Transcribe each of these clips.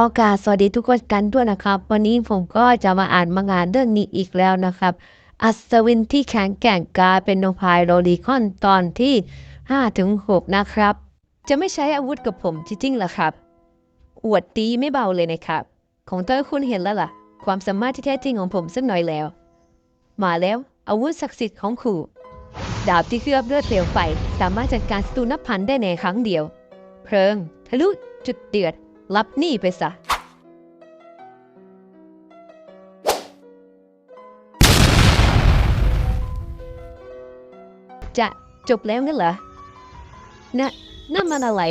อกาสวัสดีทุกคนกันด้วยนะครับ วันนี้ผมก็จะมาอ่านมังงานเรื่องนี้อีกแล้วนะครับ อัศวินที่แข็งแกร่งกลายเป็นโนพายโรลีคอนตอนที่5ถึง6นะครับ จะไม่ใช้อาวุธกับผมจริงๆหรอครับ อวดดีไม่เบาเลยนะครับ ของเตอคุณเห็นแล้วล่ะ ความสามารถที่แท้จริงของผมสักหน่อยแล้ว มาแล้วอาวุธศักดิ์สิทธิ์ของขู่ดาบที่เคลือบด้วยเปลวไฟ สามารถจัดการศัตรูนับพันได้ในครั้งเดียว เพลิงทะลุจุดเดือด รับหนี่ไปซะจะจบแล้วงั้นเหรอนะนั่นมันอะไร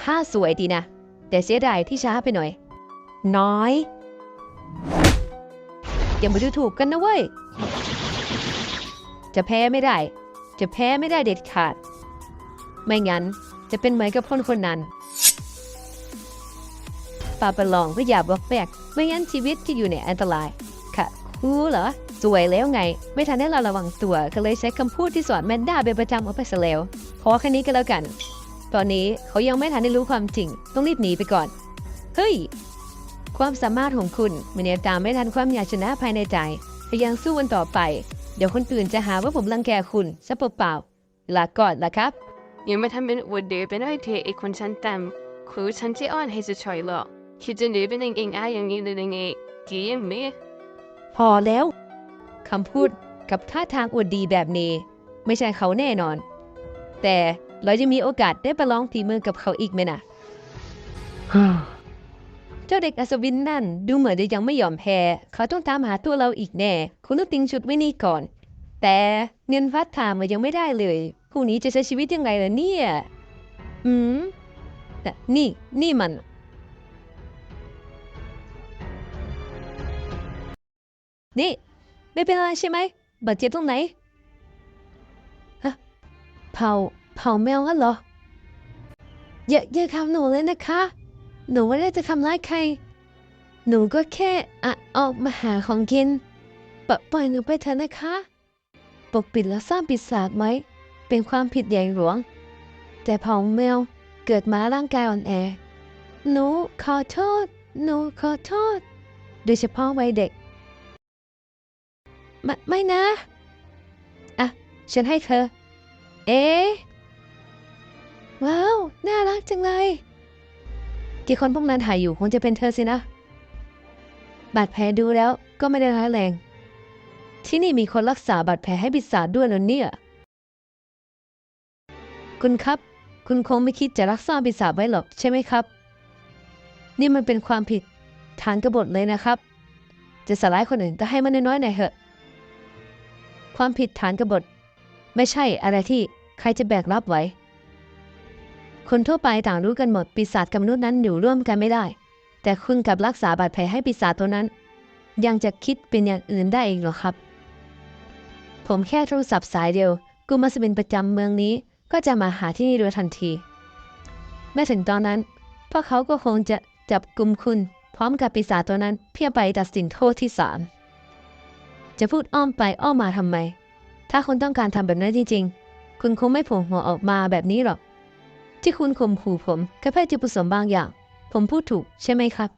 ถ้าสวยดีนะ แต่เสียดายที่ช้าไปหน่อย น้อย อย่ามาดูถูกกันนะเว้ย จะแพ้ไม่ได้ จะแพ้ไม่ได้เด็ดขาด ไม่งั้นจะเป็นเหมือนกับคนคนนั้น ปาประลองก็อย่าบอกแปลกไม่งั้นชีวิตจะอยู่ในอันตราย ค่ะครูเหรอ สวยแล้วไง ไม่ทันได้เราระวังตัว ก็เลยใช้คำพูดที่สอนแมนด้าเป็นประจำเอาไปซะแล้วขอแค่นี้ก็แล้วกัน ตอนนี้เขายังไม่ทันได้รู้ความจริง ต้องรีบหนีไปก่อน เฮ้ย ความสามารถของคุณมันยังตามไม่ทันความอยากชนะภายในใจพยายามสู้วันต่อไป เดี๋ยวคนอื่นจะหาว่าผมรังแกคุณซะเปล่าๆลาก่อนละครับยังไม่ทำเป็นอวดเดเป็นไอเทไอคนชั้นต่ำครูฉันจะอ่อนให้จะช่วยหรอก คิดจะหนีเป็นเองเองอาอย่างนี้เลยยังไงกี่ยังไม่พอแล้วคำพูดกับท่าทางอวดดีแบบนี้ ไม่ใช่เขาแน่นอน แต่เราจะมีโอกาสได้ประลองฝีมือกับเขาอีกไหมนะเจ้าเด็กอัศวินนั่นดูเหมือนจะยังไม่ยอมแพ้ เขาต้องตามหาตัวเราอีกแน่ คุณต้องติงชุดไว้นี่ก่อน แต่เงินฟัดถามมันยังไม่ได้เลยพรุ่งนี้จะใช้ชีวิตยังไงล่ะเนี่ย อืมแต่นี่นี่มัน นี่ไม่เป็นอะไรใช่ไหมบาดเจ็บตรงไหนฮะเผาเผาแมวกันเหรออย่าอย่าทำหนูเลยนะคะ หนูไม่ได้จะทำร้ายใคร หนูก็แค่อะออกมาหาของกินปปล่อยหนูไปเถอะนะคะ ปกปิดและสร้างปีศาจไหม เป็นความผิดใหญ่หลวง แต่เผาแมวเกิดมาร่างกายอ่อนแอ หนูขอโทษ หนูขอโทษ โดยเฉพาะวัยเด็ก ไม่ไม่นะ อะ ฉันให้เธอ เอ๊ว้าว น่ารักจังเลย ที่คนพวกนั้นถ่ายอยู่คงจะเป็นเธอสินะ บาดแผลดูแล้วก็ไม่ได้ร้ายแรง ที่นี่มีคนรักษาบาดแผลให้ปีศาด้วยเหรอเนี่ย คุณครับ คุณคงไม่คิดจะรักษาปีศาไว้หรอกใช่ไหมครับ นี่มันเป็นความผิดฐานกบฏเลยนะครับ จะสลายคนอื่นก็ให้มันน้อยๆหน่อยเถอะ ความผิดฐานกบฏ ไม่ใช่อะไรที่ใครจะแบกรับไหวคนทั่วไปต่างรู้กันหมดปีศาจกับมนุษย์นั้นอยู่ร่วมกันไม่ได้ แต่คุณกับรักษาบาดแผลให้ปีศาจตัวนั้น ยังจะคิดเป็นอย่างอื่นได้อีกหรอครับ ผมแค่โทรศัพท์สายเดียวกูมาสบินประจำเมืองนี้ก็จะมาหาที่นี่โดยทันทีแม้ถึงตอนนั้นพวกเขาก็คงจะจับกลุ่มคุณ พร้อมกับปีศาจตัวนั้นเพื่อไปตัดสินโทษที่ศาล จะพูดอ้อมไปอ้อมมาทำไม ถ้าคุณต้องการทำแบบนั้นจริง ๆ คุณคงไม่โผล่หัวออกมาแบบนี้หรอก ที่คุณข่มขู่ผมก็เพื่อจุดประสงค์บางอย่าง ผมพูดถูกใช่ไหมครับ